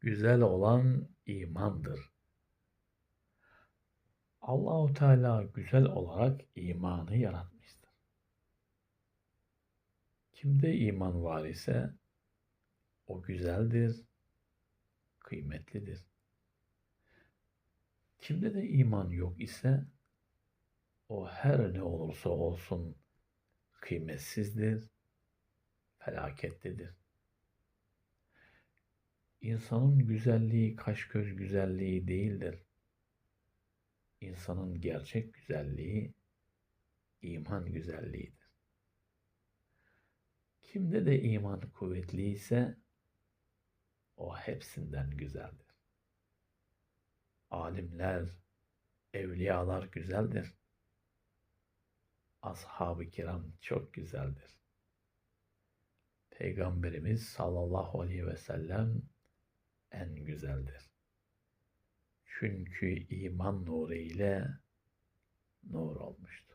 güzel olan imandır. Allahu Teala güzel olarak imanı yaratmıştır. Kimde iman var ise o güzeldir, kıymetlidir. Kimde de iman yok ise o her ne olursa olsun kıymetsizdir, felaketlidir. İnsanın güzelliği kaş göz güzelliği değildir. İnsanın gerçek güzelliği iman güzelliğidir. Kimde de iman kuvvetli ise o hepsinden güzeldir. Alimler, evliyalar güzeldir. Ashab-ı kiram çok güzeldir. Peygamberimiz sallallahu aleyhi ve sellem en güzeldir. Çünkü iman nuru ile nur olmuştur.